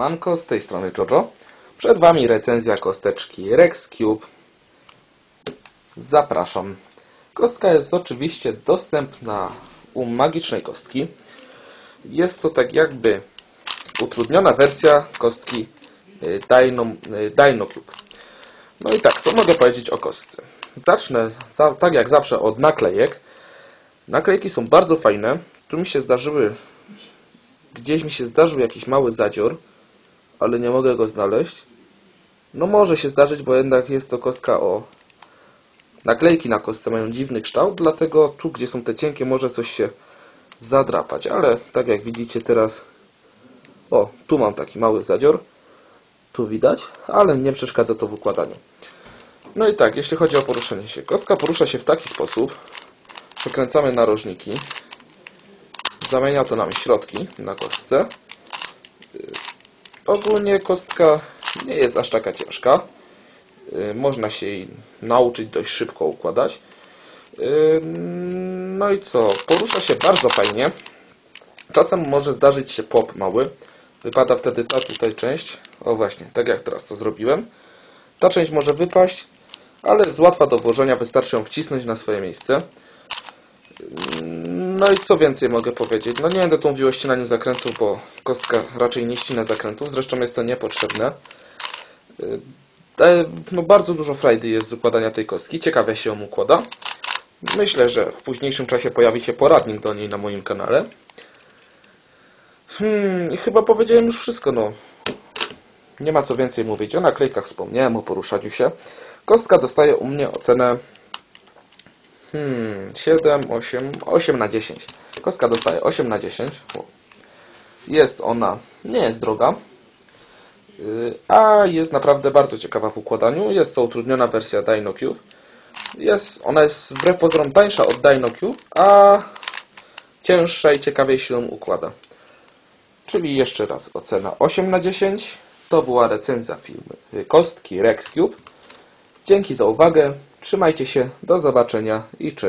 Siemanko, z tej strony Jojo. Przed Wami recenzja kosteczki Rex Cube. Zapraszam. Kostka jest oczywiście dostępna u magicznej kostki. Jest to tak jakby utrudniona wersja kostki y, Dino, y, Dino Cube. No i tak, co mogę powiedzieć o kostce? Zacznę za, tak jak zawsze od naklejek. Naklejki są bardzo fajne. Tu mi się zdarzyły Gdzieś mi się zdarzył jakiś mały zadzior, ale nie mogę go znaleźć. No może się zdarzyć, bo jednak jest to kostka o... Naklejki na kostce mają dziwny kształt, dlatego tu, gdzie są te cienkie, może coś się zadrapać. Ale tak jak widzicie teraz... O, tu mam taki mały zadzior. Tu widać, ale nie przeszkadza to w układaniu. No i tak, jeśli chodzi o poruszenie się. Kostka porusza się w taki sposób. Przekręcamy narożniki. Zamienia to nam środki na kostce. Ogólnie kostka nie jest aż taka ciężka. Yy, Można się jej nauczyć dość szybko układać. Yy, No i co? Porusza się bardzo fajnie. Czasem może zdarzyć się pop mały. Wypada wtedy ta tutaj część. O właśnie, tak jak teraz to zrobiłem. Ta część może wypaść, ale jest łatwa do włożenia. Wystarczy ją wcisnąć na swoje miejsce. No i co więcej mogę powiedzieć? No nie będę tu mówił o ścinaniu zakrętów, bo kostka raczej nie ścina zakrętów, zresztą jest to niepotrzebne. Yy, e, No bardzo dużo frajdy jest z układania tej kostki, ciekawie się ją układa. Myślę, że w późniejszym czasie pojawi się poradnik do niej na moim kanale. Hmm, chyba powiedziałem już wszystko, no. Nie ma co więcej mówić. O naklejkach wspomniałem, o poruszaniu się. Kostka dostaje u mnie ocenę Hmm, 7, 8, 8 na 10. Kostka dostaje 8 na 10. O. Jest ona, nie jest droga, yy, a jest naprawdę bardzo ciekawa w układaniu. Jest to utrudniona wersja Dino Cube. Jest, ona jest wbrew pozorom tańsza od Dino Cube, a cięższa i ciekawiej się układa. Czyli jeszcze raz ocena 8 na 10. To była recenzja filmu y, kostki Rex Cube. Dzięki za uwagę. Trzymajcie się. Do zobaczenia i cześć.